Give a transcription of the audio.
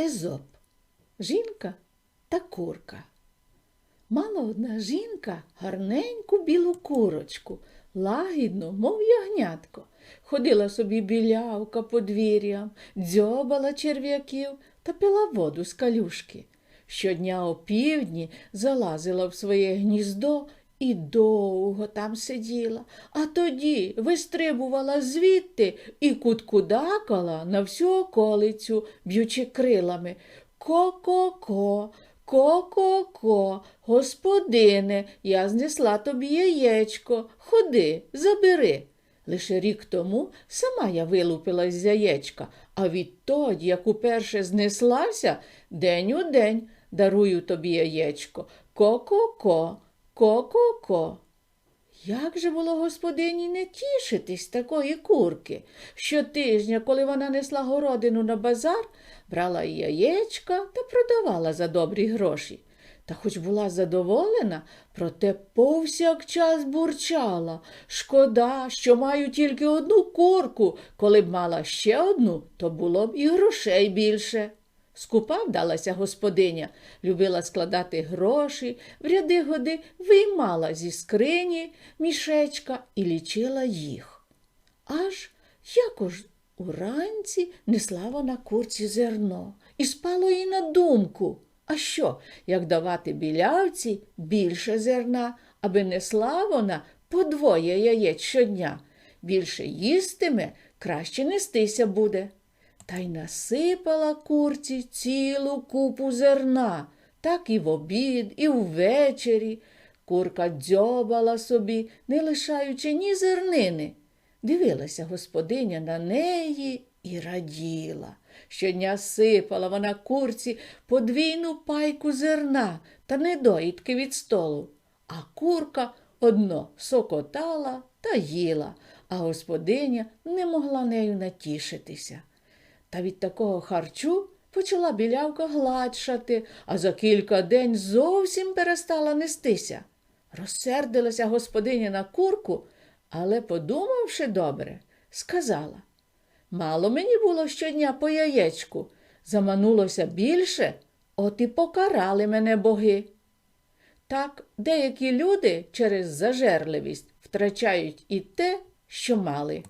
Езоп. Жінка та курка. Мала одна жінка гарненьку білу курочку, лагідну, мов ягнятко. Ходила собі білявка подвір'ям, дзьобала черв'яків та пила воду з калюшки. Щодня о півдні залазила в своє гніздо і довго там сиділа, а тоді вистрибувала звідти і куткудакала на всю околицю, б'ючи крилами. Ко-ко-ко, ко-ко-ко, господине, я знесла тобі яєчко. Ходи, забери. Лише рік тому сама я вилупилась з яєчка, а відтоді, як уперше знеслася, день у день дарую тобі яєчко. Ко-ко-ко, ко-ко-ко. Як же було господині не тішитись такої курки? Щотижня, коли вона несла городину на базар, брала яєчка та продавала за добрі гроші. Та хоч була задоволена, проте повсякчас бурчала. Шкода, що маю тільки одну курку. Коли б мала ще одну, то було б і грошей більше. Скупа вдалася господиня, любила складати гроші, в ряди годи виймала зі скрині мішечка і лічила їх. Аж якось уранці несла вона курці зерно, і спало їй на думку. А що, як давати білявці більше зерна, аби несла вона по двоє яєць щодня. Більше їстиме, краще нестися буде. Та й насипала курці цілу купу зерна, так і в обід, і ввечері. Курка дзьобала собі, не лишаючи ні зернини. Дивилася господиня на неї і раділа. Щодня сипала вона курці подвійну пайку зерна та недоїдки від столу, а курка одно сокотала та їла, а господиня не могла нею натішитися. Та від такого харчу почала білявка гладшати, а за кілька день зовсім перестала нестися. Розсердилася господиня на курку, але, подумавши добре, сказала Мало мені було щодня по яєчку, заманулося більше, от і покарали мене боги. Так деякі люди через зажерливість втрачають і те, що мали.